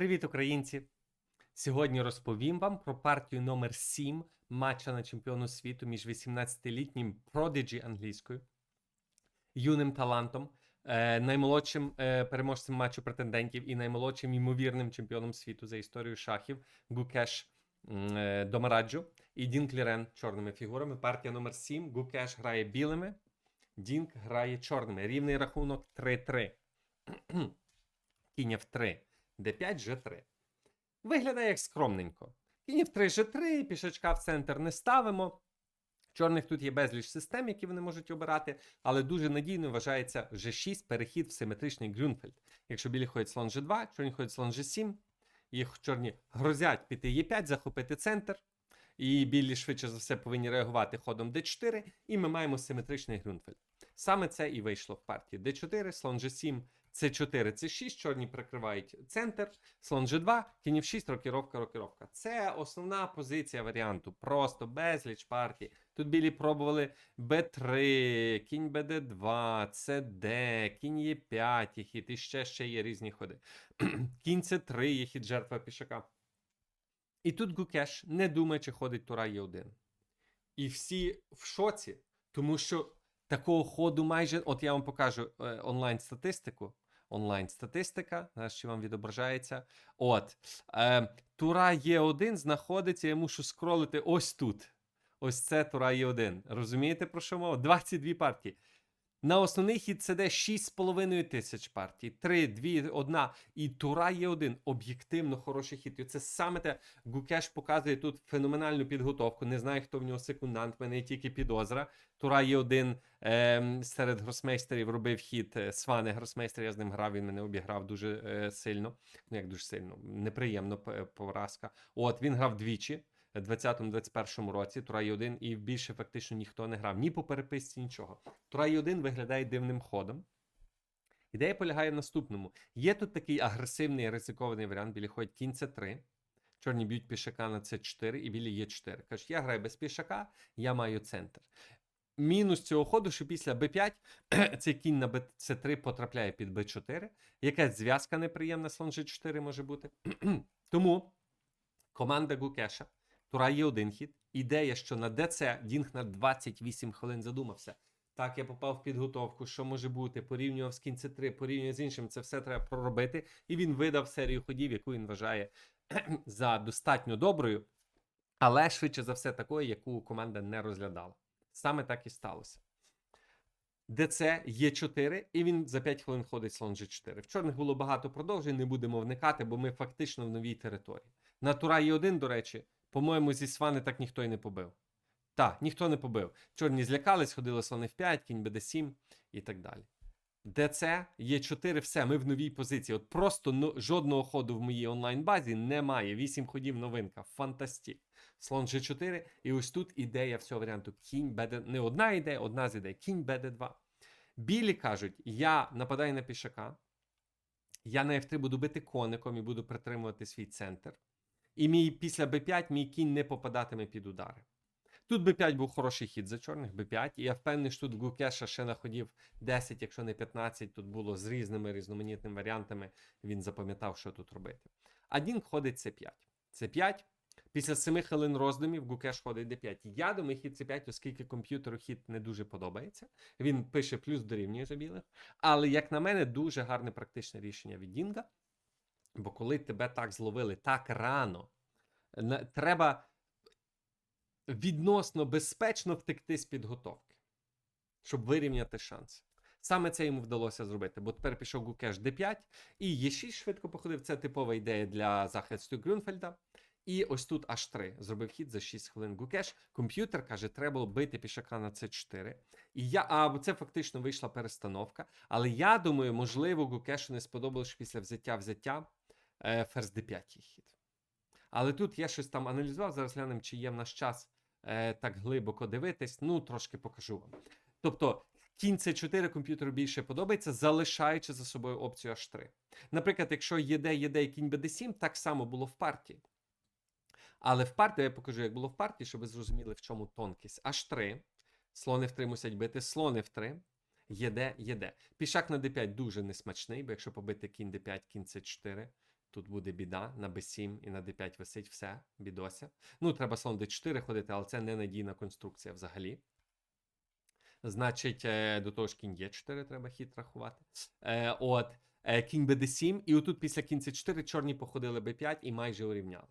Привіт, українці! Сьогодні розповім вам про партію номер 7 матча на чемпіону світу між 18-літнім Prodigy англійською, юним талантом, е, наймолодшим е, переможцем матчу претендентів і наймолодшим ймовірним чемпіоном світу за історію шахів Гукеш е, Домараджо і Дінк Лірен чорними фігурами. Партія номер 7 Гукеш грає білими, Дінк грає чорними. Рівний рахунок 3-3. Кінь F3, D5, G3. Виглядає як скромненько. Кінь F3, G3, пішачка в центр не ставимо. Чорних тут є безліч систем, які вони можуть обирати, але дуже надійно вважається G6 перехід в симетричний Грюнфельд. Якщо білі ходять слон G2, чорні ходять слон G7, їх чорні грозять піти Е5, захопити центр. І білі швидше за все повинні реагувати ходом D4, і ми маємо симетричний Грюнфельд. Саме це і вийшло в партії. D4, слон G7, C4, C6, чорні прикривають центр, слон G2, кінь F6, рокіровка, рокіровка. Це основна позиція варіанту. Просто безліч партій. Тут білі пробували B3, кінь BD2, CD, кінь Е5 є хід, і ще ще є різні ходи. кінь C3 є хід жертва пішака. І тут Гукеш не думає, чи ходить Тура Е1. І всі в шоці, тому що такого ходу майже. От я вам покажу е, онлайн-статистику. Онлайн-статистика, зараз що вам відображається. От. Е, Тура Є1 знаходиться, я мушу скролити ось тут. Ось це Тура Є1. Розумієте, про що мова? 22 партії. На основний хід це де 6,5 тисяч партій. 3, 2, 1. І Тура є один. Об'єктивно хороший хід. І це саме те Гукеш показує тут феноменальну підготовку. Не знаю, хто в нього секундант, в мене є тільки підозра. Тура є один е, серед гросмейстерів робив хід е, Сване гросмейстер. Я з ним грав, він мене обіграв дуже е, сильно. Ну, як дуже сильно, неприємно поразка. От він грав двічі. 20-21 році Тура є 1 і більше фактично ніхто не грав ні по переписці, нічого. Тура є 1 виглядає дивним ходом. Ідея полягає в наступному: є тут такий агресивний ризикований варіант, білі ходять кінь С3, чорні б'ють пішака на С4 і білі Е4. Кажуть, я граю без пішака, я маю центр. Мінус цього ходу, що після Б5 цей кінь на С3 потрапляє під Б4. Якась зв'язка неприємна слон G4 може бути. Тому команда Гукеша Тура є один хід. Ідея, що на ДЦ Дінг на 28 хвилин задумався. Так, я попав в підготовку, що може бути, порівнював з кінці 3, порівнював з іншим, це все треба проробити. І він видав серію ходів, яку він вважає за достатньо доброю, але швидше за все такою, яку команда не розглядала. Саме так і сталося. ДЦ є 4, і він за 5 хвилин ходить слон G4. В чорних було багато продовжень, не будемо вникати, бо ми фактично в новій території. На Тура є 1, до речі, по-моєму, зі Свани так ніхто й не побив. Так, ніхто не побив. Чорні злякались, ходили слони в 5, кінь БД7 і так далі. ДЦ є 4, все, ми в новій позиції. От просто ну, жодного ходу в моїй онлайн-базі немає. 8 ходів новинка. Фантастік. Слон G4. І ось тут ідея всього варіанту. Кінь БД. Не одна ідея, одна з ідей. Кінь БД2. Білі кажуть, я нападаю на пішака. Я на F3 буду бити коником і буду притримувати свій центр. І мій після b5 мій кінь не попадатиме під удари. Тут b5 був хороший хід за чорних, b5. І я впевнений, що тут Гукеша ще находів 10, якщо не 15, тут було з різними різноманітними варіантами. Він запам'ятав, що тут робити. А Дінк ходить c5. c5. Після 7 хвилин роздумів Гукеш ходить d5. Я думаю, хід c5, оскільки комп'ютеру хід не дуже подобається. Він пише плюс дорівнює за білих. Але, як на мене, дуже гарне практичне рішення від Дінга. Бо коли тебе так зловили так рано, треба відносно безпечно втекти з підготовки, щоб вирівняти шанси. Саме це йому вдалося зробити, бо тепер пішов Гукеш D5 і Е6 швидко походив. Це типова ідея для захисту Грюнфельда. І ось тут H3 зробив хід за 6 хвилин Гукеш. Комп'ютер каже, треба було бити пішака на C4. І я, а це фактично вийшла перестановка. Але я думаю, можливо, Гукешу не сподобалось після взяття взяття ферзь d5 є хід. Але тут я щось там аналізував. Зараз глянемо, чи є в наш час е, так глибоко дивитись. Ну, трошки покажу вам. Тобто, кінь c4 комп'ютеру більше подобається, залишаючи за собою опцію h3. Наприклад, якщо єде, єде і кінь bd7, так само було в партії. Але в партії я покажу, як було в партії, щоб ви зрозуміли, в чому тонкість. H3. Слони в 3 мусять бити, слони в 3. Єде, єде. Пішак на d5 дуже несмачний, бо якщо побити кінь d5, кінь c4, Тут буде біда на b7 і на d5 висить все, бідося. Ну, треба слон d4 ходити, але це ненадійна конструкція взагалі. Значить, е, до того ж кінь Е4 треба хід рахувати. Е, от, е, кінь БД7, і отут після кінь С4 чорні походили Б5 і майже урівняли.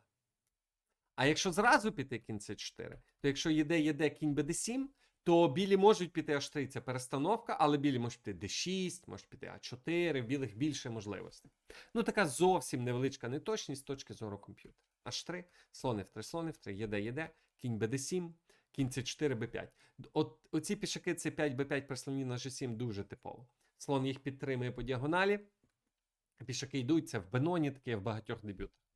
А якщо зразу піти кінь С4, то якщо єде, єде кінь БД7, то білі можуть піти H3, це перестановка, але білі можуть піти D6, можуть піти А4, в білих більше можливостей. Ну, така зовсім невеличка неточність з точки зору комп'ютера. H3, слон F3, слон F3, єде, єде, кінь BD7, кінь C4, B5. От оці пішаки C5, B5 прислоні на G7 дуже типово. Слон їх підтримує по діагоналі. Пішаки йдуть, це в Беноні, таке в багатьох дебютах.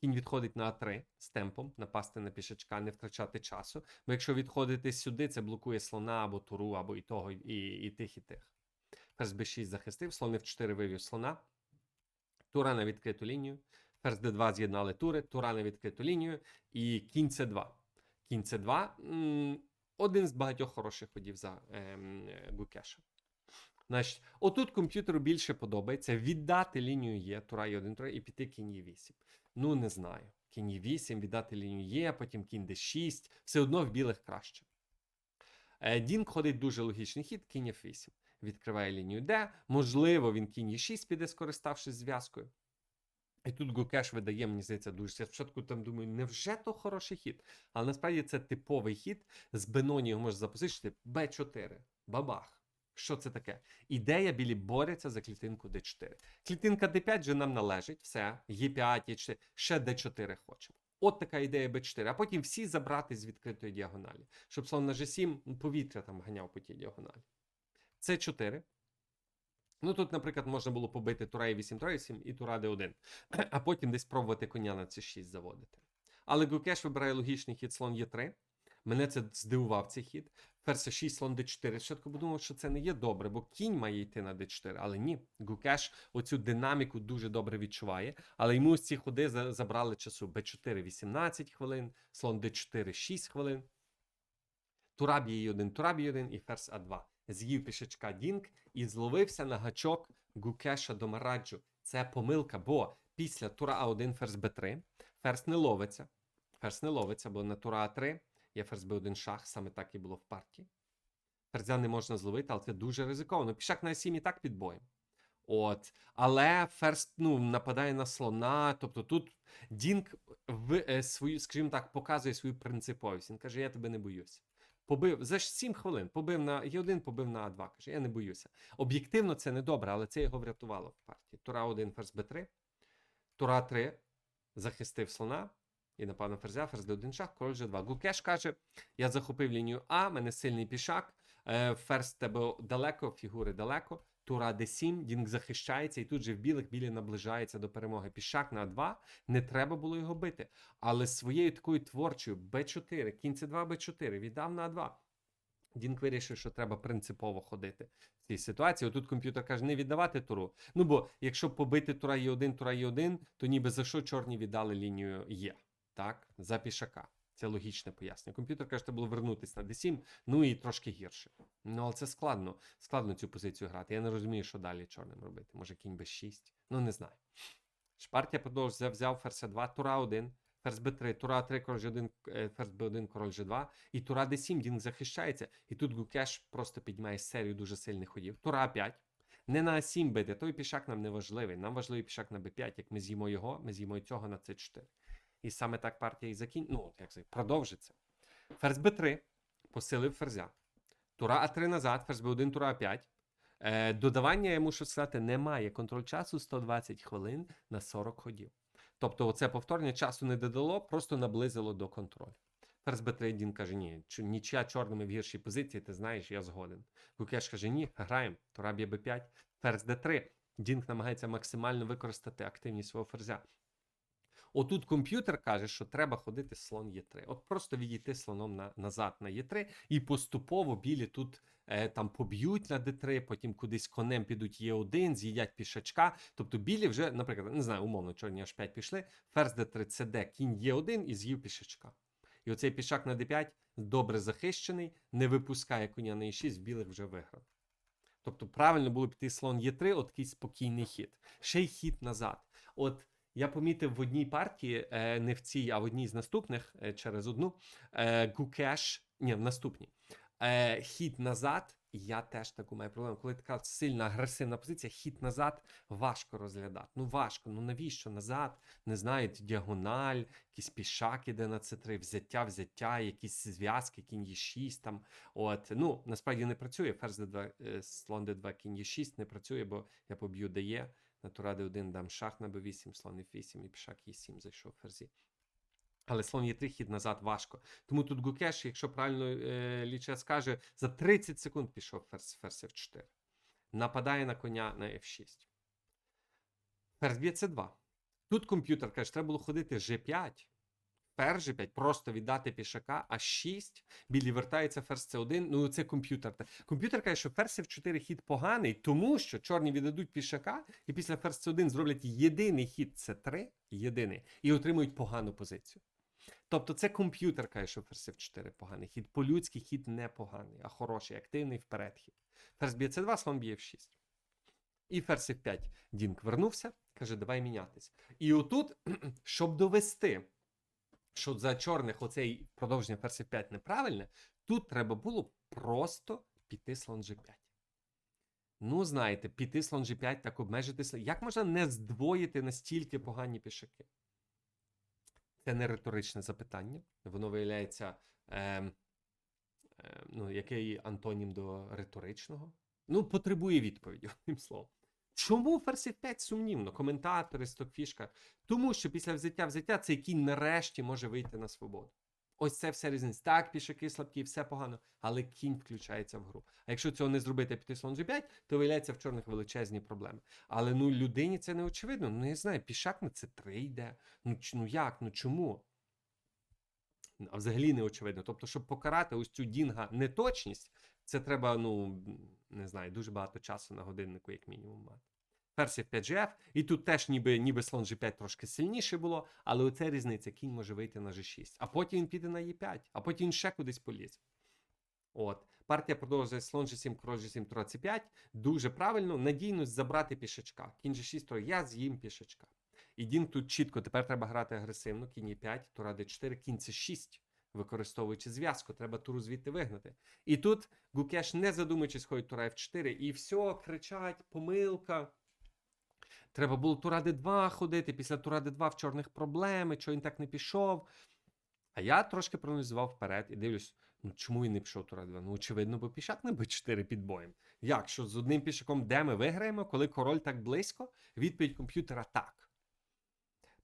Кінь відходить на А3 з темпом, напасти на пішачка, не втрачати часу. Бо якщо відходити сюди, це блокує слона або туру, або і того, і, і тих, і тих. Ферзь b6 захистив, слон f4 вивів слона. Тура на відкриту лінію. Ферзь d2 з'єднали тури, тура на відкриту лінію і кінь c2. Кінь c2 один з багатьох хороших ходів за ем, е, Гукеша. Значить, отут комп'ютеру більше подобається віддати лінію Є, тура і 1 тура, і піти кінь Е8. Ну, не знаю. Кінь Е8, віддати лінію Є, потім кінь Д6. Все одно в білих краще. Е, Дінк ходить дуже логічний хід, кінь F8. Відкриває лінію Д. Можливо, він кінь Е6 піде, скориставшись зв'язкою. І тут Гукеш видає, мені здається, дуже. Я спочатку там думаю, невже то хороший хід? Але насправді це типовий хід. З Беноні його можна запозичити Б4. Бабах. Що це таке? Ідея білі борються за клітинку d4. Клітинка d5 вже нам належить, все, Е5, Е4, ще d4 хочемо. От така ідея b4, а потім всі забрати з відкритої діагоналі, щоб слон на g7 ну, повітря там ганяв по тій діагоналі. c4. Ну тут, наприклад, можна було побити тура e8, тура e7 і тура d1, а потім десь пробувати коня на c6 заводити. Але Гукеш вибирає логічний хід слон e3. Мене це здивував цей хід. Ферзь 6, слон d4. Спочатку подумав, що це не є добре, бо кінь має йти на d4, але ні. Гукеш оцю динаміку дуже добре відчуває. Але йому ці ходи забрали часу. b4 18 хвилин, слон d4 6 хвилин. Тура б'є 1 тура б'є 1 і ферзь А2. З'їв пішачка Дінк і зловився на гачок Гукеша до Мараджу. Це помилка, бо після тура А1 ферзь Б3 ферзь не ловиться. Ферзь не ловиться, бо на тура А3 є ферзь Б1 шах, саме так і було в партії. Ферзя не можна зловити, але це дуже ризиковано. Пішак на А7 і так під боєм. От. Але ферзь ну, нападає на слона. Тобто тут Дінк в, е, свою, скажімо так, показує свою принциповість. Він каже: Я тебе не боюся. Побив за 7 хвилин, побив на Е1, побив на А2. Каже, я не боюся. Об'єктивно це не добре, але це його врятувало в партії. Тура 1, ферзь Б3, Тура 3 захистив слона і напав на ферзя, ферзь Д1 шах, король G2. Гукеш каже: я захопив лінію А, мене сильний пішак, е, ферзь тебе далеко, фігури далеко. Тура d7, Дінк захищається, і тут же в білих білі наближається до перемоги. Пішак на 2, не треба було його бити. Але своєю такою творчою b4, кінь c2, b4, віддав на a2. Дінк вирішив, що треба принципово ходити в цій ситуації. Отут комп'ютер каже, не віддавати туру. Ну бо якщо побити тура Е1, тура Е1, то ніби за що чорні віддали лінію Є, так? За пішака. Це логічне пояснення. Комп'ютер каже, треба було вернутися на D7, ну і трошки гірше. Ну, але це складно. Складно цю позицію грати. Я не розумію, що далі чорним робити. Може кінь b6. Ну, не знаю. Шпартія продовж взяв, ферзь 2, тура 1, ферзь b3, тура 3, король g1, е, ферзь b1, король g2, і тура d7, Дінк захищається. І тут Гукеш просто піднімає серію дуже сильних ходів. Тура 5. Не на А7 бити, той пішак нам не важливий. Нам важливий пішак на b5. Як ми з'їмо його, ми з'їмо цього на c4. І саме так партія і закін... ну, як це, продовжиться. Ферзь b3 посилив ферзя. Тура А3 назад, ферзь b1, тура А5. Е, додавання, я мушу сказати, немає. Контроль часу 120 хвилин на 40 ходів. Тобто, оце повторення часу не додало, просто наблизило до контролю. Ферзь b3 Дін каже, ні, нічия чорними в гіршій позиції, ти знаєш, я згоден. Гукеш каже, ні, граємо. Тура б'є b5, ферзь d3. Дінк намагається максимально використати активність свого ферзя. Отут комп'ютер каже, що треба ходити слон Е3. От просто відійти слоном на, назад на Е3, і поступово білі тут е, там поб'ють на Д3, потім кудись конем підуть Е1, з'їдять пішачка. Тобто білі вже, наприклад, не знаю, умовно, чорні аж 5 пішли, ферзь Д3, ЦД, кінь Е1 і з'їв пішачка. І оцей пішак на D5 добре захищений, не випускає коня на E6, білих вже виграв. Тобто правильно було піти слон Е3, от такий спокійний хід. Ще й хід назад. От я помітив в одній партії, е, не в цій, а в одній з наступних е, через одну. Е, Гукеш, ні, в наступній. Хід назад. Я теж таку маю проблему. Коли така сильна агресивна позиція, хід назад важко розглядати. Ну важко. Ну навіщо назад? Не знають, діагональ, якийсь пішак іде на С3, взяття, взяття, якісь зв'язки, кінь Е6 там. От, ну насправді не працює. Ферзь d2, е, слон d2, кінь Е6 не працює, бо я поб'ю дає. На тура d1 дам шах на b8, слон f8 і пішак e7 зайшов ферзі. Але слон є 3 хід назад важко. Тому тут Гукеш, якщо правильно е, ліча скаже, за 30 секунд пішов ферзь, ферзь F4. Нападає на коня на F6. Ферзь б'є C2. Тут комп'ютер каже, треба було ходити G5. Ферзь G5, просто віддати пішака, а 6. Білі вертається ферзь C1. Ну, це комп'ютер. Комп'ютер каже, що ферзь F4 хід поганий, тому що чорні віддадуть пішака, і після ферзь C1 зроблять єдиний хід C3, єдиний, і отримують погану позицію. Тобто це комп'ютер каже, що ферзь F4 поганий хід. По-людськи хід не поганий, а хороший, активний вперед хід. Ферзь б'є C2, слон б'є F6. І ферзь F5. Дінк вернувся, каже, давай мінятись. І отут, щоб довести, що за чорних оцей продовження ферзь F5 неправильне, тут треба було просто піти слон G5. Ну, знаєте, піти слон G5, так обмежити слон. Як можна не здвоїти настільки погані пішаки? Це не риторичне запитання. Воно виявляється, е, е, ну, який антонім до риторичного. Ну, потребує відповіді, одним словом. Чому ферзь 5 сумнівно? Коментатори, стокфішка. Тому що після взяття взяття цей кінь нарешті може вийти на свободу. Ось це все різниця. Так, пішаки слабкі, все погано, але кінь включається в гру. А якщо цього не зробити піти слон G5, то виявляється в чорних величезні проблеми. Але ну людині це не очевидно. Ну, я знаю, пішак на це 3 йде. Ну, ну як? Ну чому? А взагалі не очевидно. Тобто, щоб покарати ось цю дінга неточність, це треба, ну не знаю, дуже багато часу на годиннику, як мінімум, мати. Ферзь 5 gf і тут теж ніби, ніби слон G5 трошки сильніше було, але оце різниця. Кінь може вийти на G6, а потім він піде на E5, а потім він ще кудись полізе. От. Партія продовжує слон G7, король G7, тура C5. Дуже правильно, надійність забрати пішачка. Кінь G6, тура, я з'їм пішачка. І Дін тут чітко, тепер треба грати агресивно. Кінь E5, тура D4, кінь C6. Використовуючи зв'язку, треба туру звідти вигнати. І тут Гукеш, не задумуючись, ходить тура F4, і все, кричать, помилка. Треба було тура d2 ходити, після тура d2 в чорних проблеми, чого він так не пішов. А я трошки проаналізував вперед і дивлюсь, ну чому він не пішов тура 2? Ну, очевидно, бо пішак не b4 під боєм. Як? Що з одним пішаком де ми виграємо, коли король так близько? Відповідь комп'ютера так.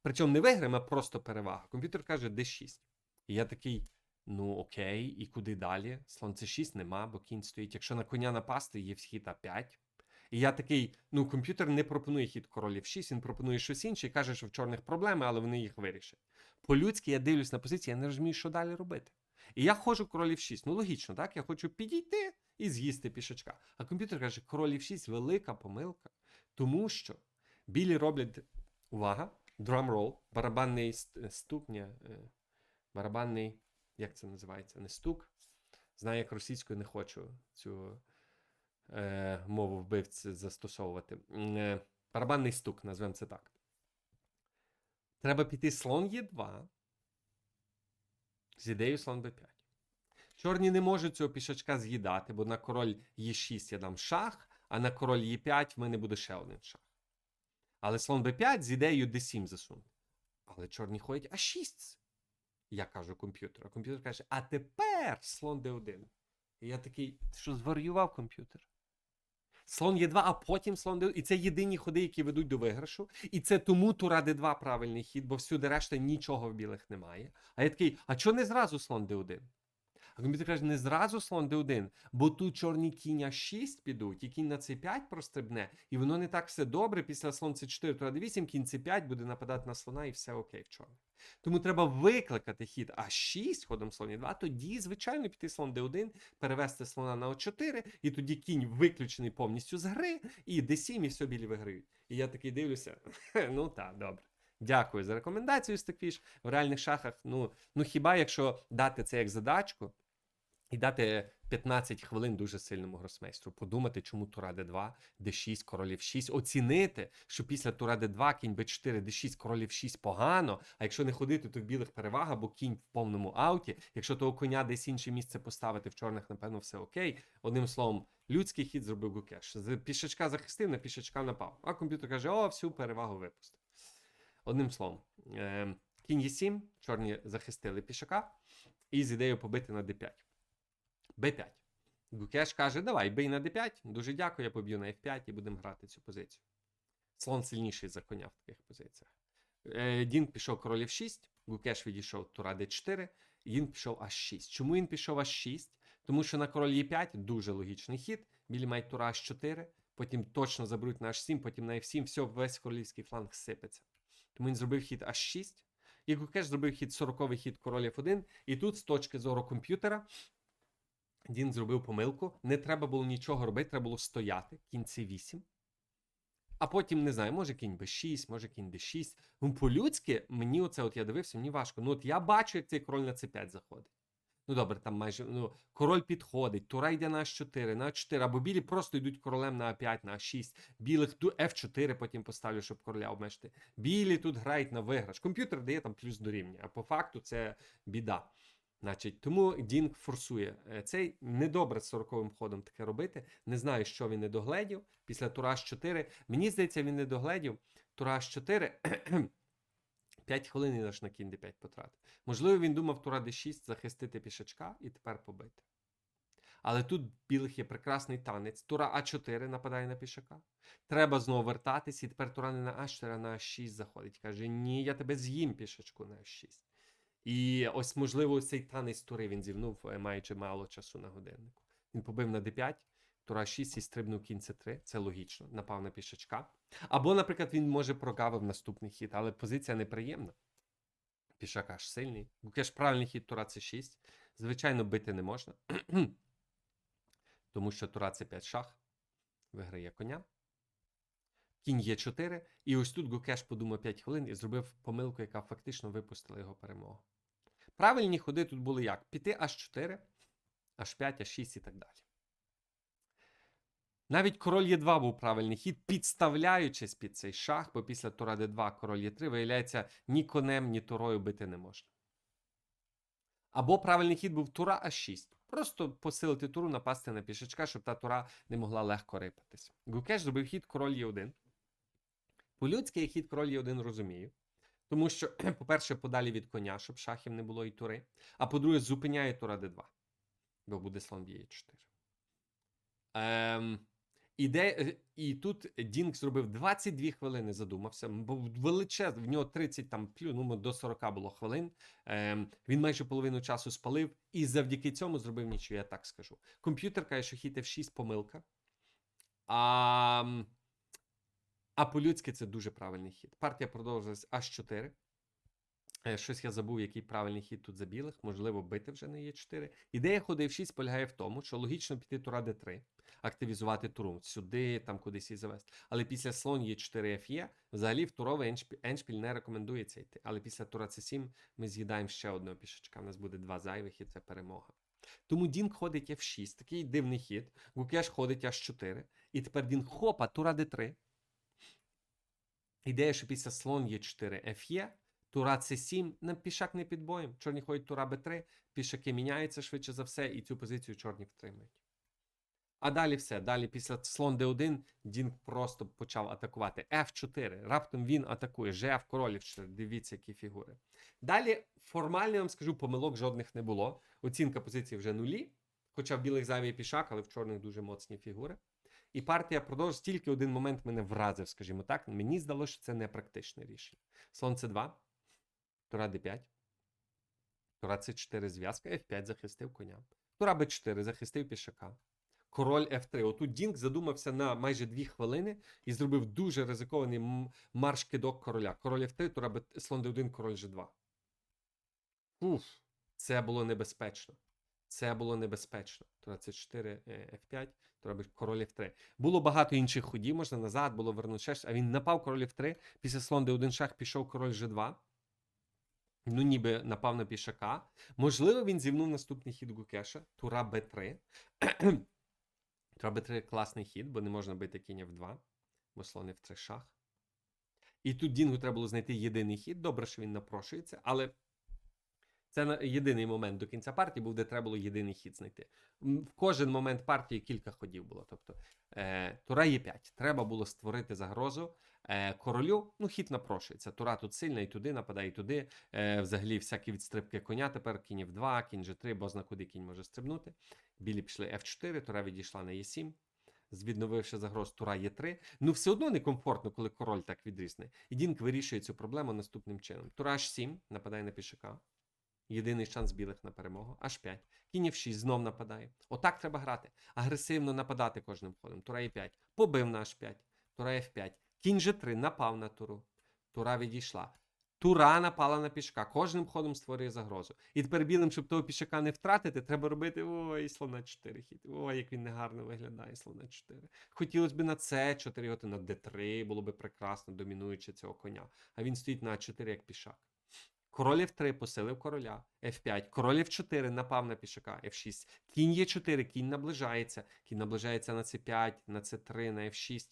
Причому не виграємо, а просто перевага. Комп'ютер каже d6. І я такий. Ну, окей, і куди далі? Слон c6 нема, бо кінь стоїть. Якщо на коня напасти, є вхід А5. І я такий: ну, комп'ютер не пропонує хід королів 6, він пропонує щось інше і каже, що в чорних проблеми, але вони їх вирішать. По-людськи я дивлюсь на позиції, я не розумію, що далі робити. І я ходжу королів 6. Ну, логічно, так? Я хочу підійти і з'їсти пішачка. А комп'ютер каже, королів 6 велика помилка. Тому що білі роблять увага, драмрол, барабанний ст- стук, ні, е, барабанний, як це називається? Не стук. Знаю, як російською не хочу цю е, мову вбивці застосовувати. Е, барабанний стук, назвемо це так. Треба піти слон Е2 з ідеєю слон Б5. Чорні не можуть цього пішачка з'їдати, бо на король Е6 я дам шах, а на король Е5 в мене буде ще один шах. Але слон Б5 з ідеєю D7 засунути. Але чорні ходять А6. Я кажу комп'ютеру. А комп'ютер каже: а тепер слон Д1. І я такий, що зварював комп'ютер? Слон Є2, а потім слон Д1. І це єдині ходи, які ведуть до виграшу. І це тому тура Д2 правильний хід, бо всюди решта нічого в білих немає. А я такий, а чого не зразу слон Д1? А комп'ютер каже, не зразу слон Д1, бо тут чорні кінь 6 підуть, і кінь на С5 прострибне, і воно не так все добре. Після слон С4, тура Д8, кінь С5 буде нападати на слона, і все окей в чорних. Тому треба викликати хід А6 ходом слон 2, тоді, звичайно, піти слон Д1, перевести слона на О4, і тоді кінь виключений повністю з гри, і Д7, і все білі виграють. І я такий дивлюся, ну так, добре. Дякую за рекомендацію, Стеквіш. В реальних шахах, ну, ну хіба якщо дати це як задачку, і дати 15 хвилин дуже сильному гросмейстру. Подумати, чому тура d2, d6, королів 6. Оцінити, що після тура d2, кінь b4, d6, королів 6 погано. А якщо не ходити, то в білих перевага, бо кінь в повному ауті. Якщо того коня десь інше місце поставити, в чорних, напевно, все окей. Одним словом, людський хід зробив Гукеш. З пішачка захистив, на пішачка напав. А комп'ютер каже: о, всю перевагу випустив. Одним словом, е, кінь Е7, чорні захистили пішака, і з ідеєю побити на d5. B5. Гукеш каже: давай, бий на d5. Дуже дякую, я поб'ю на f5 і будемо грати цю позицію. Слон сильніший за коня в таких позиціях. Е, Дін пішов король f6, Гукеш відійшов тура d4, Дін пішов h6. Чому він пішов h6? Тому що на король e5 дуже логічний хід. Білі мають тура h4, потім точно заберуть на h7, потім на f7, все, весь королівський фланг сипеться. Тому він зробив хід h6. І Гукеш зробив хід 40-й хід король f1. І тут, з точки зору комп'ютера, Дін зробив помилку. Не треба було нічого робити, треба було стояти. Кінь c8. А потім, не знаю, може кінь b6, може кінь d6. Ну, по-людськи, мені оце, от я дивився, мені важко. Ну, от я бачу, як цей король на c5 заходить. Ну, добре, там майже ну, король підходить, тура йде на h4, на h4, або білі просто йдуть королем на a5, на a6. Білих ту f4 потім поставлю, щоб короля обмежити. Білі тут грають на виграш. Комп'ютер дає там плюс до рівня, а по факту це біда. Значить, тому Дінг форсує Е, цей недобре з 40-м ходом таке робити. Не знаю, що він не догледів. Після тура H4. Мені здається, він не догледів. Тура H4. 5 хвилин і аж на кінь d5 потратив. Можливо, він думав тура d6 захистити пішачка і тепер побити. Але тут білих є прекрасний танець. Тура А4 нападає на пішака. Треба знову вертатись, і тепер тура не на А4, а на А6 заходить. Каже: Ні, я тебе з'їм пішачку на А6. І ось, можливо, цей танець тури він зівнув, е, маючи мало часу на годиннику. Він побив на d5, тура 6 і стрибнув кінь c3. Це логічно, напав на пішачка. Або, наприклад, він може прогавив наступний хід, але позиція неприємна. Пішак аж сильний. Букеш правильний хід тура c6. Звичайно, бити не можна. Тому що тура c5 шах. Виграє коня. Кінь є 4. І ось тут Гукеш подумав 5 хвилин і зробив помилку, яка фактично випустила його перемогу. Правильні ходи тут були як? Піти аж 4, аж 5, аж 6 і так далі. Навіть король Є2 був правильний хід, підставляючись під цей шах, бо після тура Д2 король Є3, виявляється, ні конем, ні турою бити не можна. Або правильний хід був тура А6. Просто посилити туру, напасти на пішачка, щоб та тура не могла легко рипатись. Гукеш зробив хід король Є1. По-людськи я хід король Є1 розумію. Тому що, по-перше, подалі від коня, щоб шахів не було і тури. А по-друге, зупиняє тура Д2. Бо буде слон б'є 4. Ем, іде, е, і тут Дінк зробив 22 хвилини, задумався. Бо величез, в нього 30 там ну до 40 було хвилин. Ем, він майже половину часу спалив, і завдяки цьому зробив нічого, я так скажу. Комп'ютер каже, що хід F6 помилка. А, а по-людськи це дуже правильний хід. Партія продовжилась аж 4. Е, Щось я забув, який правильний хід тут за білих. Можливо, бити вже не є 4. Ідея ходи F6 полягає в тому, що логічно піти тура d3, активізувати туру сюди, там кудись і завести. Але після слон є 4 ф'є. Взагалі в туровий еншпіль, еншпіль не рекомендується йти. Але після тура c7 ми з'їдаємо ще одного пішачка. У нас буде два зайвих і це перемога. Тому Дінк ходить F6, такий дивний хід. Гукеш ходить аж 4. І тепер він хопа, тура d3. Ідея, що після слон є 4 ф'є. Тура С7, на пішак не під боєм. Чорні ходять тура Б3, пішаки міняються швидше за все, і цю позицію чорні втримують. А далі все. Далі після слон Д1 Дінк просто почав атакувати. F4. Раптом він атакує. ЖФ королів 4. Дивіться, які фігури. Далі формально я вам скажу, помилок жодних не було. Оцінка позиції вже нулі. Хоча в білих зайвий пішак, але в чорних дуже моцні фігури. І партія продовжує тільки один момент мене вразив, скажімо так. Мені здалося, що це не практичне рішення. Слон С2. Тура d5. Тура c4 зв'язка, f5 захистив коня. Тура b4 захистив пішака. Король f3. Отут Дінк задумався на майже 2 хвилини і зробив дуже ризикований марш-кидок короля. Король f3, тура b... слон d1, король g2. Уф, це було небезпечно. Це було небезпечно. Тура c4, е, f5, b... король f3. Було багато інших ходів, можна назад, було вернути ще, щось, а він напав король f3, після слон d1 шах пішов король g2. Ну, ніби напав на пішака. Можливо, він зівнув наступний хід Гукеша. Тура Б3. Тура Б3 класний хід, бо не можна бити кінь F2, бо слон F3 шах. І тут Дінгу треба було знайти єдиний хід. Добре, що він напрошується, але це єдиний момент до кінця партії був, де треба було єдиний хід знайти. В кожен момент партії кілька ходів було. Тобто е, Тура Е5. Треба було створити загрозу. Е, королю, ну, хід напрошується. Тура тут сильна, і туди нападає, і туди. Е, взагалі, всякі відстрибки коня тепер кінь F2, кінь G3, бо зна куди кінь може стрибнути. Білі пішли F4, Тура відійшла на Е7. З відновивши загроз Тура Е3. Ну, все одно некомфортно, коли король так відрісне. І Дінк вирішує цю проблему наступним чином. Тура H7 нападає на пішака. Єдиний шанс білих на перемогу. H5. Кінь F6 знов нападає. Отак треба грати. Агресивно нападати кожним ходом. Тура E5. Побив на H5. Тура F5. Кінь G3 напав на туру. Тура відійшла. Тура напала на пішка. Кожним ходом створює загрозу. І тепер білим, щоб того пішака не втратити, треба робити ой, слона 4 хід. Ой, як він негарно виглядає, слона 4. Хотілося б на С4, от на Д3 було б прекрасно, домінуючи цього коня. А він стоїть на А4 як пішак. Король F3 посилив короля. F5. Король F4 напав на пішака. F6. Кінь Е4, кінь наближається. Кінь наближається на C5, на C3, на F6.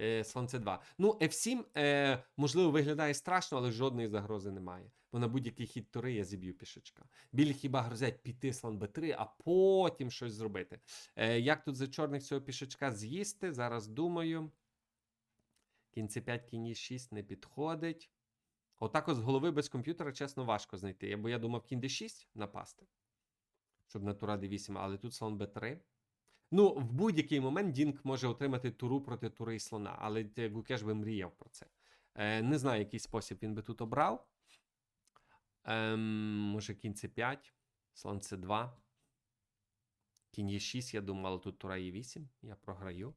Е, слон C2. Ну, F7, е, можливо, виглядає страшно, але жодної загрози немає. Бо на будь-який хід тури я зіб'ю пішачка. Білі хіба грозять піти слон Б3, а потім щось зробити. Е, як тут за чорних цього пішачка з'їсти? Зараз думаю. Кінь C5, кінь Е6 не підходить. Отак от з голови без комп'ютера, чесно, важко знайти. Бо я думав кінь d6 напасти, щоб на тура d8, але тут слон b3. Ну, в будь-який момент Дінк може отримати туру проти тури і слона, але е, Гукеш би мріяв про це. Е, не знаю, який спосіб він би тут обрав. Ем, може, кінь c5, слон c2. Кінь e6, я думав, але тут тура e8. Я програю.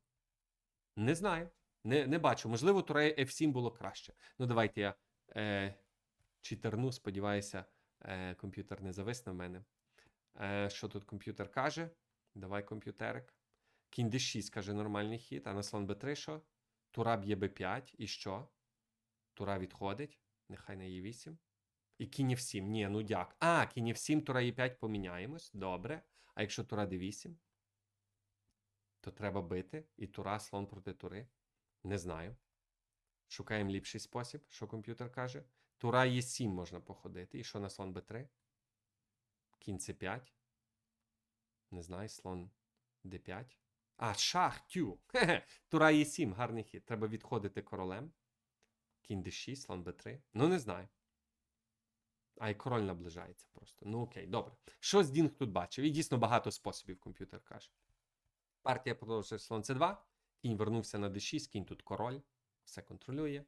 Не знаю. Не, не бачу. Можливо, тура f7 було краще. Ну, давайте я е, читерну, сподіваюся, е, комп'ютер не зависне в мене. Е, що тут комп'ютер каже? Давай комп'ютерик. Кінь d6 каже нормальний хід, а на слон b3 що? Тура б'є b5, і що? Тура відходить. Нехай на e8. І кінь f7. Ні, ну дяк. А, кінь f7, тура e5 поміняємось. Добре. А якщо тура d8, то треба бити. І тура слон проти тури. Не знаю. Шукаємо ліпший спосіб, що комп'ютер каже. Тура Е7 можна походити. І що на слон Б3? Кінь С5. Не знаю, слон Д5. А, шах, тю. Тура Е7, гарний хід. Треба відходити королем. Кінь Д6, слон Б3. Ну, не знаю. А і король наближається просто. Ну окей, добре. Що Дінг тут бачив? І дійсно багато способів комп'ютер каже. Партія продовжує слон С2. Кінь вернувся на d6, кінь тут король, все контролює.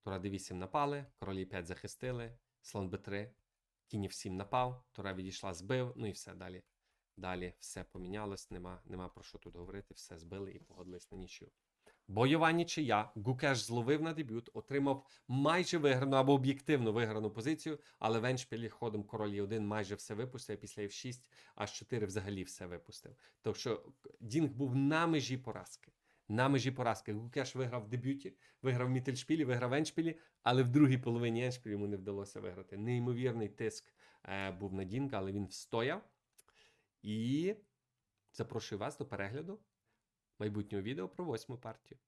Тура d8 напали, король e5 захистили, слон b3, кінь f7 напав, тура відійшла, збив, ну і все далі. Далі все помінялось, нема, нема про що тут говорити, все збили і погодились на нічю. Бойова нічия. Гукеш зловив на дебют, отримав майже виграну або об'єктивно виграну позицію, але в еншпілі ходом король Е1 майже все випустив, а після F6 аж 4 взагалі все випустив. Тобто Дінг був на межі поразки. На межі поразки. Гукеш виграв в дебюті, виграв в Мітельшпілі, виграв в Еншпілі, але в другій половині Еншпілі йому не вдалося виграти. Неймовірний тиск е, був на Дінка, але він встояв. І запрошую вас до перегляду майбутнього відео про восьму партію.